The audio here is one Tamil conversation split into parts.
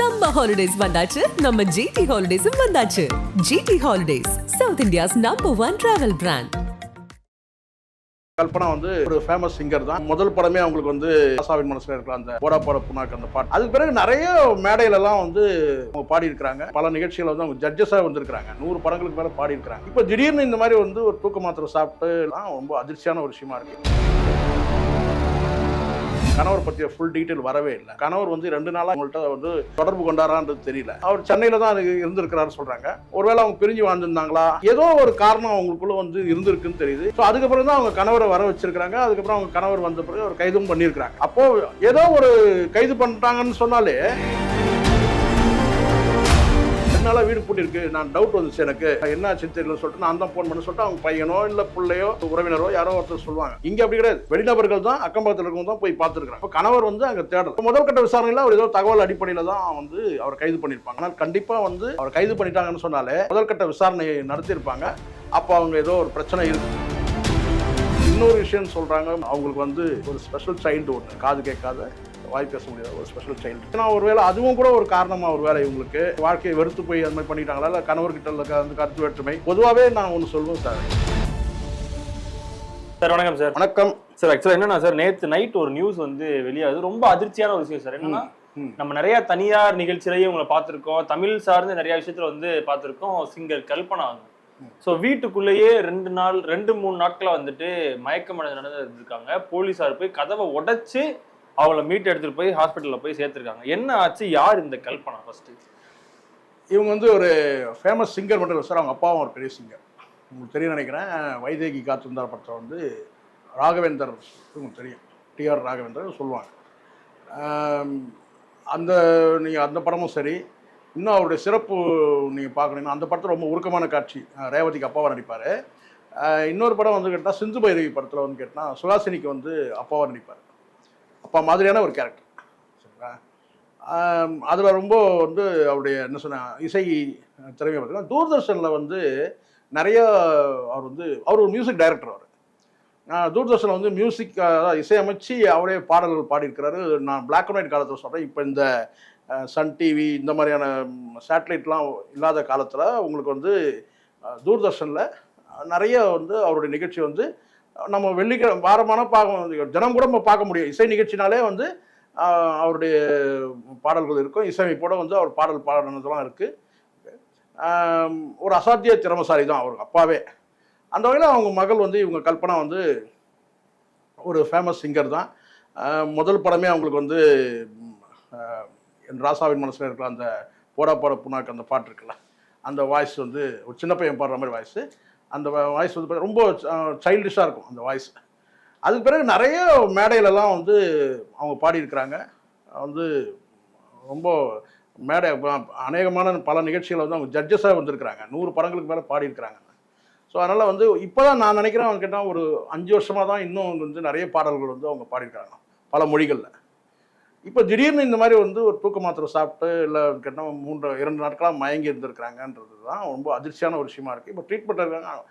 சம்மர் ஹாலிடேஸ் வந்தாச்சு. நம்ம ஜிடி ஹாலிடேஸும் வந்தாச்சு. GT holidays South India's number one travel brand Kalpana வந்து ஒரு ஃபேமஸ் சிங்கர் தான். முதல் படமே அவங்களுக்கு வந்து ஆசாவின் மனசுல இருக்கிற அந்த போடா போட புனாக்கு அந்த பாட்டு. அதுக்கு பிறகு நிறைய மேடையில எல்லாம் வந்து அவங்க பாடி இருக்காங்க பல நிகழ்ச்சிகள் வந்து அவங்க ஜட்ஜஸா வந்திருக்காங்க நூறு படங்களுக்கு மேல பாடி இருக்காங்க இப்போ திடீர்னு இந்த மாதிரி வந்து ஒரு தூக்க மாத்திரை சாப்பிட்டு எல்லாம் ரொம்ப அதிர்ச்சியான ஒரு விஷயமா இருக்கு. கணவர் பற்றிய ஃபுல் டீட்டெயில் வரவே இல்லை. கணவர் வந்து ரெண்டு நாளா அவங்கள்ட்ட வந்து தொடர்பு கொண்டாரான்றது தெரியல. அவர் சென்னையில தான் அது இருந்திருக்கிறாரு சொல்றாங்க. ஒருவேளை அவங்க பிரிஞ்சு வாழ்ந்துருந்தாங்களா? ஏதோ ஒரு காரணம் அவங்களுக்குள்ள வந்து இருந்திருக்குன்னு தெரியுது. ஸோ அதுக்கப்புறம் தான் அவங்க கணவரை வர வச்சிருக்காங்க அதுக்கப்புறம் அவங்க கணவர் வந்த பிறகு ஒரு கைதும் பண்ணியிருக்கிறாங்க. அப்போ ஏதோ ஒரு கைது பண்ணிட்டாங்கன்னு சொன்னாலே ரெண்டு வீடு பூட்டிருக்கு நான் டவுட் வந்துச்சு எனக்கு. என்ன ஆச்சுன்னு தெரியல சொல்லிட்டு நான் தான் ஃபோன் பண்ண சொல்லிட்டு அவங்க பையனோ இல்ல பிள்ளையோ உறவினரோ யாரோ ஒருத்தர் சொல்லுவாங்க. இங்க அப்படி கிடையாது. வெளிநபர்கள் தான் அக்கம் பக்கத்தில் இருக்கவங்க தான் போய் பார்த்துருக்காங்க இப்போ கணவர் வந்து அங்க தேடுறது முதல் கட்ட விசாரணையில அவர் ஏதோ தகவல் அடிப்படையில தான் வந்து அவர் கைது பண்ணியிருப்பாங்க. ஆனால் கண்டிப்பா வந்து அவர் கைது பண்ணிட்டாங்கன்னு சொன்னாலே முதல் கட்ட விசாரணையை நடத்தியிருப்பாங்க. அப்போ அவங்க ஏதோ ஒரு பிரச்சனை இருக்கு. இன்னொரு விஷயம் சொல்றாங்க. அவங்களுக்கு வந்து ஒரு ஸ்பெஷல் சைல்டு ஒன்று காது கேட்காத வாய் பேச முடியாத ஒரு ஸ்பெஷல் சைல்டு ஏன்னா ஒருவேளை அதுவும் கூட ஒரு காரணமா ஒரு வேலை இவங்களுக்கு வாழ்க்கையை வெறுத்து போய் அந்த மாதிரி பண்ணிட்டாங்களா? இல்லை கணவர்கிட்ட இருக்க அந்த கருத்து வேற்றுமை? பொதுவாகவே நான் ஒன்று சொல்லுவேன் சார். சார் வணக்கம் சார். வணக்கம். சார் ஆக்சுவலா என்னன்னா சார் நேத்து நைட் ஒரு நியூஸ் வந்து வெளியாகுது. ரொம்ப அதிர்ச்சியான ஒரு விஷயம் சார். என்னன்னா. நம்ம நிறைய தனியார் நிகழ்ச்சியிலேயே உங்களை பார்த்திருக்கோம். தமிழ் சார்ந்து நிறைய விஷயத்துல வந்து பார்த்திருக்கோம். சிங்கர் கல்பனா. ஸோ வீட்டுக்குள்ளேயே ரெண்டு நாள் ரெண்டு மூணு நாட்களா வந்துட்டு மயக்கமடை நடந்து இருந்திருக்காங்க போலீஸார் போய் கதவை உடைச்சு அவளை மீட் எடுத்துகிட்டு போய் ஹாஸ்பிட்டலில் போய் சேர்த்திருக்காங்க. என்ன ஆச்சு? யார் இந்த கல்பனா ஃபஸ்ட்டு இவங்க வந்து ஒரு ஃபேமஸ் சிங்கர் மட்டும் இல்லை சார் அவங்க அப்பாவும் ஒரு பெரிய சிங்கர் உங்களுக்கு தெரியும் நினைக்கிறேன். வைதேகி காத்திருந்தார் படத்தை வந்து ராகவேந்தர் உங்களுக்கு தெரியும். டிஆர் ராகவேந்தர் சொல்லுவாங்க. அந்த நீங்கள் அந்த படமும் சரி. இன்னும் அவருடைய சிறப்பு நீங்கள் பார்க்கணுன்னா அந்த படத்தில் ரொம்ப உருக்கமான காட்சி. ரேவதிக்கு அப்பாவாக நடிப்பார். இன்னொரு படம் வந்து கேட்டால் சிந்து பைரவி படத்தில் வந்து கேட்டால் சுஹாசினிக்கு வந்து அப்பாவாக நடிப்பார். அப்பா மாதிரியான ஒரு கேரக்டர் சரிங்களா? அதில் ரொம்ப வந்து அவருடைய என்ன சொன்ன இசை திறமையை பார்த்தீங்கன்னா தூர்தர்ஷனில் வந்து நிறைய அவர் வந்து அவர் ஒரு மியூசிக் டைரக்டர் அவர். நான் தூர்தர்ஷனில் வந்து மியூசிக் இசையமைச்சு அவரே பாடல்கள் பாடியிருக்கிறாரு. நான் பிளாக் அண்ட் ஒயிட் காலத்தில் சொல்கிறேன் இப்போ இந்த சன் டிவி இந்த மாதிரியான சேட்டலைட்லாம் இல்லாத காலத்தில் உங்களுக்கு வந்து தூர்தர்ஷனில் நிறைய வந்து அவருடைய நிகழ்ச்சி வந்து நம்ம வெள்ளிக்கிழமை வாரமான பார்க்க தினம் கூட நம்ம பார்க்க முடியும் இசை நிகழ்ச்சினாலே வந்து அவருடைய பாடல்கள் இருக்கும். இசையமைப்போட வந்து அவர் பாடல் பாடினதெல்லாம் இருக்குது ஒரு அசாத்திய திறமசாலி தான் அவர் அப்பாவே. அந்த வகையில் அவங்க மகள் வந்து இவங்க கல்பனா வந்து ஒரு ஃபேமஸ் சிங்கர் தான். முதல் படமே அவங்களுக்கு வந்து என் ராசாவின் மனசில் இருக்கிற அந்த போடா போட புண்ணாக்கு அந்த பாட்டு இருக்குல்ல அந்த வாய்ஸ் வந்து ஒரு சின்ன பையன் பாடுற மாதிரி வாய்ஸு அந்த வாய்ஸ் வந்து ரொம்ப சைல்டிஷாக இருக்கும் அந்த வாய்ஸ் அதுக்கு பிறகு நிறைய மேடையிலலாம் வந்து அவங்க பாடியிருக்கிறாங்க. வந்து ரொம்ப மேடை அநேகமான பல நிகழ்ச்சிகளை வந்து அவங்க ஜட்ஜஸாக வந்திருக்கிறாங்க. நூறு படங்களுக்கு மேலே பாடியிருக்கிறாங்க. ஸோ அதனால் வந்து இப்போ தான் நான் நினைக்கிறேன் அவங்க கேட்டால் ஒரு அஞ்சு வருஷமாக தான் இன்னும் அவங்க வந்து நிறைய பாடல்கள் வந்து அவங்க பாடியிருக்காங்க. பல மொழிகளில். இப்போ திடீர்னு இந்த மாதிரி வந்து ஒரு தூக்க மாத்திரை சாப்பிட்டு இல்லை கேட்டால் மூன்று இரண்டு நாட்களாக மயங்கி இருந்திருக்கிறாங்கன்றது தான் ரொம்ப அதிர்ச்சியான ஒரு விஷயமா இருக்குது இப்போ ட்ரீட்மெண்ட் இருக்காங்க.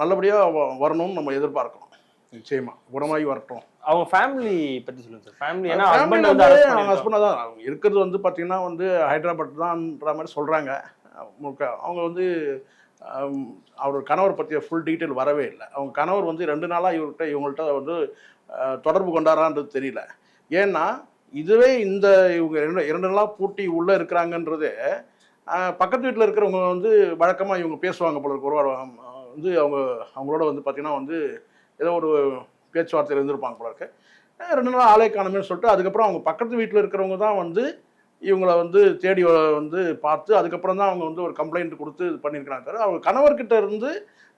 நல்லபடியாக வரணும்னு நம்ம எதிர்பார்க்கணும் நிச்சயமா. குணமாகி வரட்டும். அவங்க ஃபேமிலி பத்தி சொல்லுங்க சார் ஃபேமிலி ஏன்னா ஹஸ்பண்ட் வந்து அவங்க. ஹஸ்பண்டாக தான். அவங்க இருக்கிறது வந்து பார்த்தீங்கன்னா வந்து ஹைதராபாத் தான்ன்ற மாதிரி சொல்கிறாங்க முழுக்க அவங்க வந்து ஆம், அவர் கணவர் பற்றிய ஃபுல் டீட்டெயில் வரவே இல்லை. அவங்க கணவர் வந்து ரெண்டு நாளாக இவர்கிட்ட இவங்கள்ட்ட வந்து தொடர்பு கொண்டாரான்றது தெரியல. ஏன்னா இதுவே இந்த இவங்க இரண்டு இரண்டு நாளாக பூட்டி உள்ளே இருக்கிறாங்கன்றது பக்கத்து வீட்டில் இருக்கிறவங்க வந்து வழக்கமாக இவங்க பேசுவாங்க போல இருக்கு. ஒரு வந்து அவங்க அவங்களோட வந்து பார்த்தீங்கன்னா வந்து ஏதோ ஒரு பேச்சுவார்த்தையில் இருந்திருப்பாங்க போல இருக்கு. ரெண்டு நாள் ஆலை காணுமேன்னு சொல்லிட்டு அதுக்கப்புறம் அவங்க பக்கத்து வீட்டில் இருக்கிறவங்க தான் வந்து இவங்களை வந்து தேடி வந்து பார்த்து அதுக்கப்புறம் தான் அவங்க வந்து ஒரு கம்ப்ளைண்ட் கொடுத்து இது பண்ணியிருக்கிறாங்க தவிர அவங்க கணவர்கிட்ட இருந்து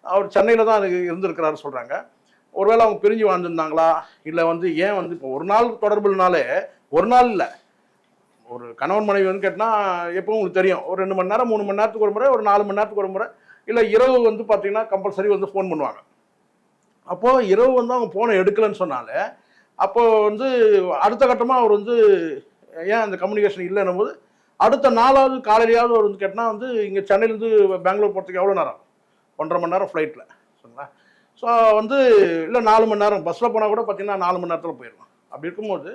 அவர் சென்னையில் தான் இருந்திருக்கிறாரு சொல்கிறாங்க ஒருவேளை அவங்க பிரிஞ்சு வாழ்ந்துருந்தாங்களா? இல்லை வந்து ஏன் வந்து இப்போ ஒரு நாள் தொடர்புனாலே ஒரு நாள் இல்லை. ஒரு கணவன் மனைவி வந்து கேட்டால் எப்பவும் உங்களுக்கு தெரியும். ஒரு ரெண்டு மணி நேரம் மூணு மணி நேரத்துக்கு ஒரு முறை ஒரு நாலு மணி நேரத்துக்கு ஒரு முறை இல்லை இரவு வந்து பார்த்தீங்கன்னா கம்பல்சரி வந்து ஃபோன் பண்ணுவாங்க. அப்போது இரவு வந்து அவங்க ஃபோனை எடுக்கலைன்னு சொன்னாலே அப்போது வந்து அடுத்த கட்டமாக அவர் வந்து ஏன் அந்த கம்யூனிகேஷன் இல்லைன்னும் போது அடுத்த நாலாவது காலையிலையாவது அவர் வந்து கேட்டால் வந்து இங்கே சென்னையிலேருந்து பெங்களூர் போகிறதுக்கு எவ்வளோ நேரம்? ஒன்றரை மணி நேரம் ஃப்ளைட்டில் சரிங்களா? ஸோ வந்து இல்லை நாலு மணி நேரம். பஸ்ஸில் போனால் கூட பார்த்தீங்கன்னா நாலு மணி நேரத்தில் போயிடலாம். அப்படி இருக்கும்போது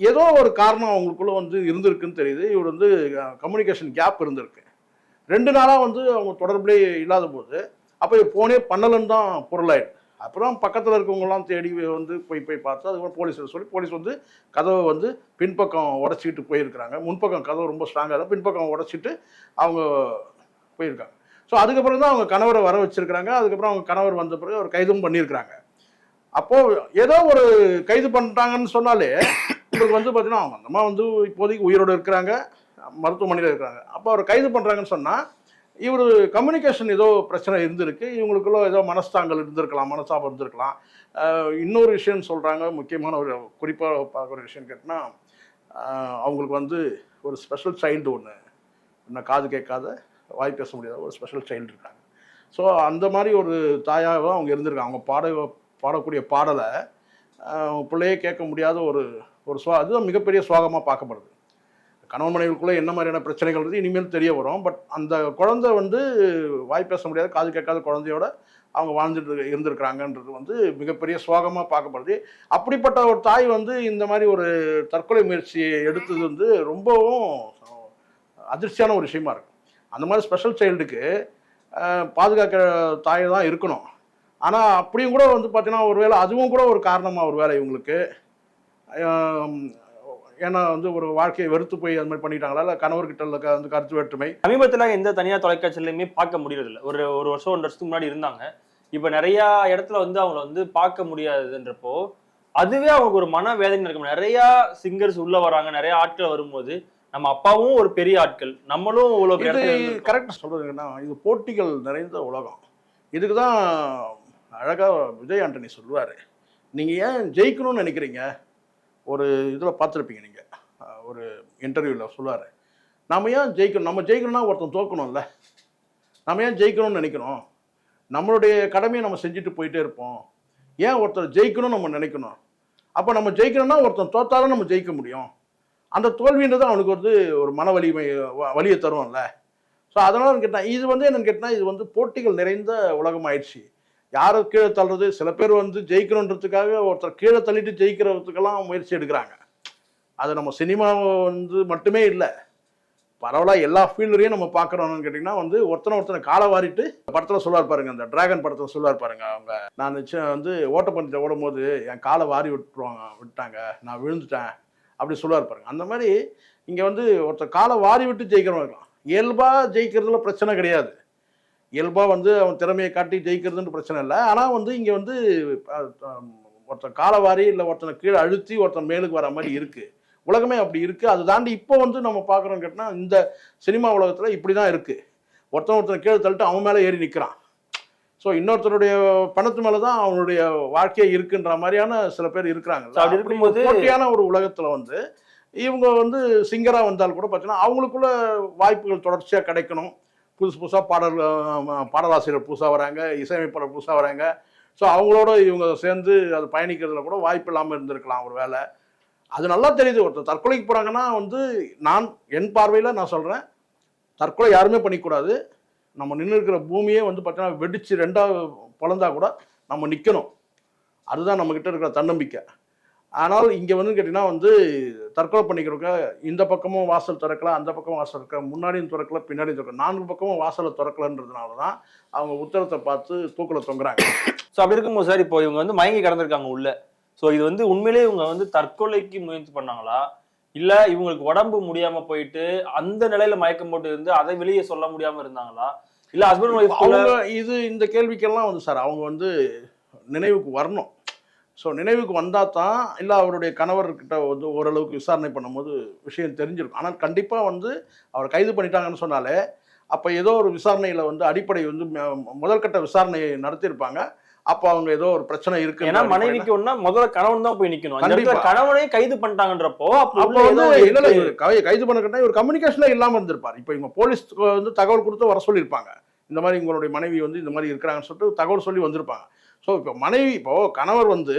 ஏதோ ஒரு காரணம் அவங்களுக்குள்ள வந்து இருந்திருக்குன்னு தெரியுது. இவர் வந்து கம்யூனிகேஷன் கேப் இருந்திருக்கு. ரெண்டு நாளாக வந்து அவங்க தொடர்புலேயே இல்லாத போது அப்போ போனே பண்ணலன்னு தான் பொருளாயிடுது அப்புறம் பக்கத்தில் இருக்கவங்கலாம் தேடி வந்து போய் போய் பார்த்து அதுக்கப்புறம் போலீஸ் சொல்லி போலீஸ் வந்து கதவை வந்து பின்பக்கம் உடச்சிக்கிட்டு போயிருக்கிறாங்க. முன்பக்கம் கதவு ரொம்ப ஸ்ட்ராங்காக தான் பின்பக்கம் உடச்சிட்டு அவங்க போயிருக்காங்க. ஸோ அதுக்கப்புறம் தான் அவங்க கணவரை வர வச்சுருக்கிறாங்க. அதுக்கப்புறம் அவங்க கணவர் வந்த பிறகு அவர் கைதும் பண்ணியிருக்கிறாங்க. அப்போது ஏதோ ஒரு கைது பண்ணிட்டாங்கன்னு சொன்னாலே உங்களுக்கு வந்து பார்த்தீங்கன்னா அவங்க அம்மா வந்து இப்போதைக்கு உயிரோடு இருக்கிறாங்க மருத்துவமனையில் இருக்கிறாங்க. அப்போ அவர் கைது பண்ணுறாங்கன்னு சொன்னால் இவர் கம்யூனிகேஷன் ஏதோ பிரச்சனை இருந்திருக்கு இவங்களுக்குள்ள ஏதோ மனஸ்தாங்கள் இருந்திருக்கலாம் மனசாபம் இருந்திருக்கலாம். இன்னொரு விஷயம் சொல்கிறாங்க முக்கியமான ஒரு குறிப்பாக பார்க்குற விஷயம் கேட்டினா அவங்களுக்கு வந்து ஒரு ஸ்பெஷல் சைல்டு ஒன்று இன்னும் காது கேட்காத வாய் பேச முடியாத ஒரு ஸ்பெஷல் சைல்டு இருக்காங்க. ஸோ அந்த மாதிரி ஒரு தாயாகவும் அவங்க இருந்திருக்காங்க. அவங்க பாட பாடக்கூடிய பாடலை பிள்ளையே கேட்க முடியாத ஒரு ஒரு சுவா அதுதான் மிகப்பெரிய சுவாகமாக பார்க்கப்படுது. கணவன் மனைவிக்குள்ளே என்ன மாதிரியான பிரச்சனைகள் இனிமேல் தெரிய வரும். பட் அந்த குழந்தை வந்து வாய் பேச முடியாத காது கேட்காத குழந்தையோட அவங்க வாழ்ந்துட்டு இருந்திருக்கிறாங்கன்றது வந்து மிகப்பெரிய சுவாகமாக பார்க்கப்படுது. அப்படிப்பட்ட ஒரு தாய் வந்து இந்த மாதிரி ஒரு தற்கொலை முயற்சியை எடுத்தது வந்து ரொம்பவும் அதிர்ச்சியான ஒரு விஷயமா இருக்கும் அந்த மாதிரி ஸ்பெஷல் சைல்டுக்கு பாதுகாக்கிற தாய் தான் இருக்கணும். ஆனால் அப்படியும் கூட வந்து பார்த்தீங்கன்னா ஒருவேளை அதுவும் கூட ஒரு காரணமாக ஒரு வேலை இவங்களுக்கு. ஏன்னா வந்து ஒரு வாழ்க்கையை வெறுத்து போய் அந்த மாதிரி பண்ணிட்டாங்களா? இல்லை கணவர்கிட்ட வந்து கருத்து வேற்றுமை? சமீபத்துல எந்த தனியார் தொலைக்காட்சியிலுமே பார்க்க முடியறது இல்ல ஒரு ஒரு வருஷம் ஒன்றரை வருஷத்துக்கு முன்னாடி இருந்தாங்க. இப்ப நிறைய இடத்துல வந்து அவங்கள வந்து பார்க்க முடியாதுன்றப்போ அதுவே அவங்களுக்கு ஒரு மன வேதனை இருக்கும். நிறைய சிங்கர்ஸ் உள்ள வராங்க நிறைய ஆட்கள் வரும்போது நம்ம அப்பாவும் ஒரு பெரிய ஆட்கள். நம்மளும் இருந்திருக்கோம். கரெக்டாக சொல்கிறதுங்கன்னா இது போட்டிகள் நிறைந்த உலகம். இதுக்கு தான் அழகாக விஜய் ஆண்டனி சொல்லுவார். நீங்கள் ஏன் ஜெயிக்கணும்னு நினைக்கிறீங்க? ஒரு இதில் பார்த்துருப்பீங்க நீங்கள் ஒரு இன்டர்வியூவில் சொல்லுவார். நம்ம ஏன் ஜெயிக்கணும்? நம்ம ஜெயிக்கணும்னா ஒருத்தன் தோக்கணும்ல. நம்ம ஏன் ஜெயிக்கணும்னு நினைக்கணும் நம்மளுடைய கடமையை நம்ம செஞ்சுட்டு போயிட்டே இருப்போம். ஏன் ஒருத்தர் ஜெயிக்கணும்னு நம்ம நினைக்கணும்? அப்போ நம்ம ஜெயிக்கணும்னா ஒருத்தன் தோத்தாலும் நம்ம ஜெயிக்க முடியும். அந்த தோல்வின்றது அவனுக்கு வந்து ஒரு மன வலிமை வ- வலியை தரும்ல. ஸோ அதனால் கேட்டேன் இது வந்து என்னன்னு கேட்டால் இது வந்து போட்டிகள் நிறைந்த உலகம் ஆயிடுச்சு. யாரை கீழே தள்ளுறது? சில பேர் வந்து ஜெயிக்கணுன்றதுக்காக ஒருத்தர் கீழே தள்ளிட்டு ஜெயிக்கிறதுக்கெல்லாம் முயற்சி எடுக்கிறாங்க. அது நம்ம சினிமா வந்து மட்டுமே இல்லை. பரவலாக எல்லா ஃபீல்டுலையும் நம்ம பார்க்குறோம்னு கேட்டிங்கன்னா வந்து ஒருத்தனை ஒருத்தனை காலை வாரிட்டு படத்தில் சொல்லுவார் பாருங்க அந்த டிராகன் படத்தில் சொல்லுவார் பாருங்க அவங்க. நான் நிச்சயம் வந்து ஓட்டப்பந்தயத்தை ஓடும்போது என் காலை வாரி விட்டுருவாங்க விட்டாங்க நான் விழுந்துட்டேன் அப்படி சொல்லுவார் பாருங்க. அந்த மாதிரி இங்கே வந்து ஒருத்தர் காலை வாரி விட்டு ஜெயிக்கிறவங்க இருக்கலாம். இயல்பாக ஜெயிக்கிறதுல பிரச்சனை கிடையாது. இயல்பாக வந்து அவன் திறமையை காட்டி ஜெயிக்கிறதுன்னு பிரச்சனை இல்லை. ஆனால் வந்து இங்கே வந்து ஒருத்தன் காலை வாரி இல்லை ஒருத்தனை கீழே அழுத்தி ஒருத்தன் மேலுக்கு வர மாதிரி இருக்குது உலகமே அப்படி இருக்குது அதை தாண்டி இப்போ வந்து நம்ம பார்க்குறோம் கேட்டினா இந்த சினிமா உலகத்தில் இப்படி தான் இருக்குது ஒருத்தன் ஒருத்தன் கீழே தள்ளிட்டு அவன் மேலே ஏறி நிற்கிறான் ஸோ இன்னொருத்தருடைய பணத்து மேலே தான் அவனுடைய வாழ்க்கையே இருக்குன்ற மாதிரியான சில பேர் இருக்கிறாங்க. அப்படி இருக்கும்போது- போட்டியான ஒரு உலகத்தில் வந்து இவங்க வந்து சிங்கராக வந்தால் கூட பார்த்தீங்கன்னா அவங்களுக்குள்ள வாய்ப்புகள் தொடர்ச்சியாக கிடைக்கணும். புதுசு புதுசாக பாடல் பாடலாசிரியர் புதுசாக வராங்க இசையமைப்பாளர் புதுசாக வராங்க. ஸோ அவங்களோட இவங்க சேர்ந்து அது பயணிக்கிறதுல கூட வாய்ப்பு இல்லாமல் இருந்திருக்கலாம் ஒரு வேலை அது நல்லா தெரியுது. ஒருத்தர் தற்கொலைக்கு போகிறாங்கன்னா வந்து நான் என் பார்வையில் நான் சொல்கிறேன் தற்கொலை யாருமே பண்ணிக்கூடாது. நம்ம நின்று இருக்கிற பூமியே வந்து பார்த்தீங்கன்னா வெடித்து ரெண்டாக பிறந்தா கூட நம்ம நிற்கணும் அதுதான் நம்மக்கிட்ட இருக்கிற தன்னம்பிக்கை. ஆனால் இங்கே வந்து கேட்டிங்கன்னா வந்து தற்கொலை பண்ணிக்கிறவங்க இந்த பக்கமும் வாசல் திறக்கல அந்த பக்கமும் வாசல் திறக்கல முன்னாடியும் திறக்கல பின்னாடியும் திறக்கல. நான்கு பக்கமும் வாசலை திறக்கலன்றதுனால தான் அவங்க உத்தரத்தை பார்த்து தூக்கில் தொங்குறாங்க. ஸோ அப்படி இருக்கும்போது சார் இப்போ இவங்க வந்து மயங்கி கிடந்திருக்காங்க உள்ள. ஸோ இது வந்து உண்மையிலேயே இவங்க வந்து தற்கொலைக்கு முயற்சி பண்ணாங்களா? இல்ல இவங்களுக்கு உடம்பு முடியாம போயிட்டு அந்த நிலையில மயக்கம் போட்டு இருந்து அதை வெளியே சொல்ல முடியாம இருந்தாங்களா? இல்ல ஹஸ்பண்ட் ஒய்ஃப் இது இந்த கேள்விக்கெல்லாம் வந்து சார் அவங்க வந்து நினைவுக்கு வரணும். ஸோ நினைவுக்கு வந்தால் தான் இல்லை அவருடைய கணவர்கிட்ட வந்து ஓரளவுக்கு விசாரணை பண்ணும்போது விஷயம் தெரிஞ்சிருக்கும். ஆனால் கண்டிப்பாக வந்து அவர் கைது பண்ணிட்டாங்கன்னு சொன்னாலே அப்போ ஏதோ ஒரு விசாரணையில் வந்து அடிப்படை வந்து முதல்கட்ட விசாரணையை நடத்தியிருப்பாங்க. அப்போ அவங்க ஏதோ ஒரு பிரச்சனை இருக்கு ஏன்னா மனைவிக்கு ஒன்னா முதல்ல கணவன் தான் போய் நிக்கணும். கணவனே கைது பண்ணிட்டாங்கன்றப்போ அப்போ வந்து இல்ல கைது பண்ண இவர் கம்யூனிகேஷன்ல இல்லாம இருந்திருப்பார். இப்போ இவங்க போலீஸ் வந்து தகவல் கொடுத்து வர சொல்லியிருப்பாங்க. இந்த மாதிரி உங்களுடைய மனைவி வந்து இந்த மாதிரி இருக்கிறாங்கன்னு சொல்லிட்டு தகவல் சொல்லி வந்திருப்பாங்க. ஸோ இப்போ மனைவி இப்போது கணவர் வந்து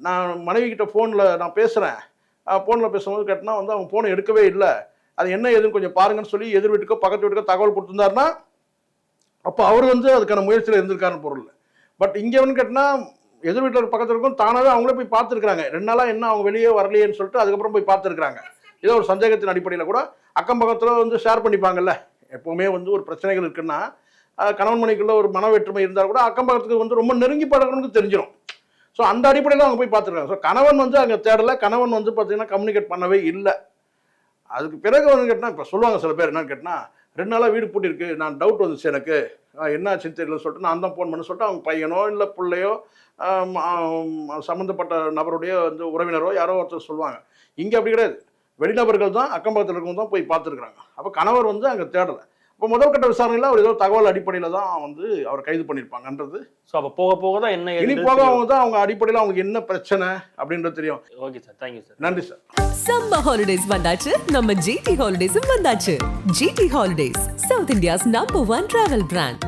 நான் மனைவி கிட்ட ஃபோனில் நான் பேசுகிறேன் ஃபோனில் பேசும்போது கேட்டினா வந்து அவங்க ஃபோனை எடுக்கவே இல்லை. அது என்ன ஏதுன்னு கொஞ்சம் பாருங்கன்னு சொல்லி எதிர் வீட்டுக்கோ பக்கத்து வீட்டுக்கோ தகவல் கொடுத்துருந்தாருன்னா அப்போ அவர் வந்து அதுக்கான முயற்சியில் இருந்திருக்காருன்னு பொருள். பட் இங்கே வந்து கேட்டினா எதிர் வீட்டில் பக்கத்தில் இருக்கும் தானாகவே அவங்களே போய் பார்த்துருக்காங்க ரெண்டு நாளாக என்ன அவங்க வெளியே வரலையேன்னு சொல்லிட்டு அதுக்கப்புறம் போய் பார்த்துருக்காங்க ஏதோ ஒரு சந்தேகத்தின் அடிப்படையில் கூட அக்கம் பக்கத்தில் வந்து ஷேர் பண்ணிப்பாங்கல்ல. எப்போவுமே வந்து ஒரு பிரச்சனைகள் இருக்குன்னா கணவன் மனைக்குள்ள ஒரு மன வேற்றுமை இருந்தால் கூட அக்கம் பக்கத்துக்கு வந்து ரொம்ப நெருங்கி பழகணும்னு தெரிஞ்சிடும் ஸோ அந்த அடிப்படையில் அவங்க போய் பார்த்துருக்காங்க ஸோ கணவன் வந்து அங்கே தேடலை. கணவன் வந்து பார்த்தீங்கன்னா கம்யூனிகேட் பண்ணவே இல்லை. அதுக்கு பிறகு வந்து கேட்டால் இப்போ சொல்லுவாங்க சில பேர் என்னன்னு கேட்டால் ரெண்டு நாளாக வீடு பூட்டிருக்கு நான் டவுட் வந்துச்சு எனக்கு. ஆஹ் என்ன தெரியல சொல்லிட்டு நான் தான் ஃபோன் பண்ண சொல்லிட்டு அவங்க பையனோ இல்லை பிள்ளையோ சம்மந்தப்பட்ட நபருடைய வந்து உறவினரோ யாரோ ஒருத்தர் சொல்லுவாங்க. இங்கே அப்படி கிடையாது. வெளிநபர்கள் தான் அக்கம் பக்கத்தில் இருக்கவங்க தான் போய் பார்த்துருக்குறாங்க. அப்போ கணவர் வந்து அங்கே தேடலை. இப்போ முதல் கட்ட விசாரணையில் அவர் ஏதோ தகவல் அடிப்படையில் தான் வந்து அவர் கைது பண்ணியிருப்பாங்கன்றது. ஸோ அப்போ போக போக தான் என்ன இனி போக அவங்க தான் அவங்க அடிப்படையில் அவங்களுக்கு என்ன பிரச்சனை அப்படின்றது தெரியும். Okay sir thank you sir நன்றி சார் சம்மர் ஹாலிடேஸ் வந்தாச்சு. நம்ம ஜிடி ஹாலிடேஸும் வந்தாச்சு. GT holidays South India's number one travel brand